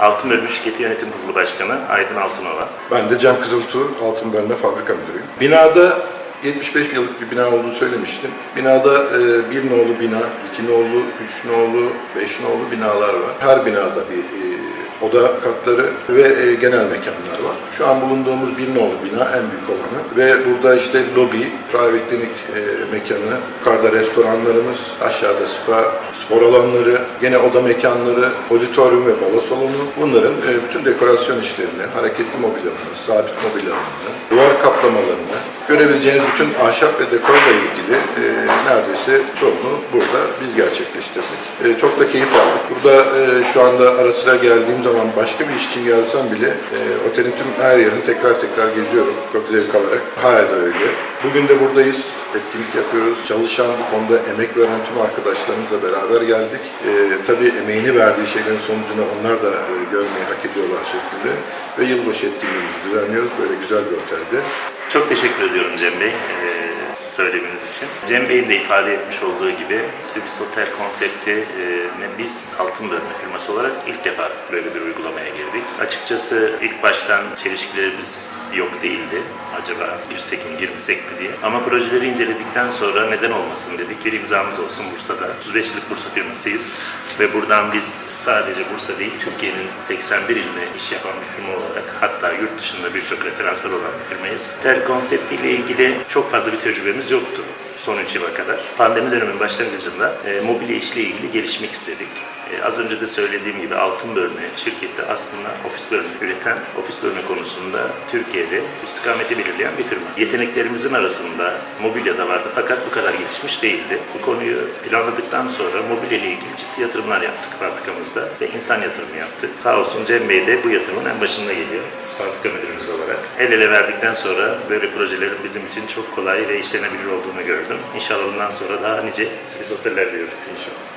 Altın Bölümü Şirketi Yönetim Kurulu Başkanı Aydın Altınova. Ben de Cem Kızıltuğ, Altın Bölme Fabrika Müdürüyüm. Binada 75 yıllık bir bina olduğunu söylemiştim. Binada e, bir nolu bina, iki nolu, üç nolu, beş nolu binalar var. Her binada bir e, oda katları ve e, genel mekanlar var. Şu an bulunduğumuz bir nolu bina en büyük olanı ve burada işte lobi, private clinic e, mekanı, yukarıda restoranlarımız, aşağıda spa, spor alanları, gene oda mekanları, auditorium ve balo salonu. Bunların e, bütün dekorasyon işlerini, hareketli mobilyalarını, sabit mobilyalarını, duvar kaplamalarını, görebileceğiniz bütün ahşap ve dekorla ilgili e, neredeyse çoğunu burada biz gerçekleştirdik. E, çok da keyif aldık. Burada e, şu anda ara sıra geldiğim zaman başka bir iş için gelsem bile e, otelin tüm her yerini tekrar tekrar geziyorum. Çok zevk alarak. Hala da öyle. Bugün de buradayız. Etkinlik yapıyoruz. Çalışan bu konuda emek veren tüm arkadaşlarımızla beraber geldik. E, tabii emeğini verdiği şeylerin sonucunu onlar da e, görmeyi hak ediyorlar şeklinde. Ve yılbaşı etkinliğimizi düzenliyoruz böyle güzel bir otelde. Çok teşekkür ediyorum Cem Bey e, söylemeniz için. Cem Bey'in de ifade etmiş olduğu gibi Swiss Hotel konsepti e, biz Altın Bölme firması olarak ilk defa böyle bir uygulamaya girdik. Açıkçası ilk baştan çelişkilerimiz yok değildi. Acaba girsek mi girmesek mi diye. Ama projeleri inceledikten sonra neden olmasın dedik. Bir imzamız olsun Bursa'da. 35 yıllık Bursa firmasıyız. Ve buradan biz sadece Bursa değil Türkiye'nin 81 ilinde iş yapan bir firma olarak hatta yurt dışında birçok referanslar olan bir firmayız. Tel konseptiyle ilgili çok fazla bir tecrübemiz yoktu son 3 yıla kadar. Pandemi döneminin başlangıcında e, mobilya işle ilgili gelişmek istedik. E, az önce de söylediğim gibi Altın Bölme şirketi aslında ofis bölme üreten, ofis bölme konusunda Türkiye'de istikameti belirleyen bir firma. Yeteneklerimizin arasında mobilya da vardı fakat bu kadar gelişmiş değildi. Bu konuyu planladıktan sonra mobilya ile ilgili ciddi yatırımlar yaptık fabrikamızda ve insan yatırımı yaptık. Sağ olsun Cem Bey de bu yatırımın en başında geliyor fabrika müdürümüz olarak. El ele verdikten sonra böyle projelerin bizim için çok kolay ve işlenebilir olduğunu gördüm. İnşallah bundan sonra daha nice Swiss oteller diyoruz inşallah.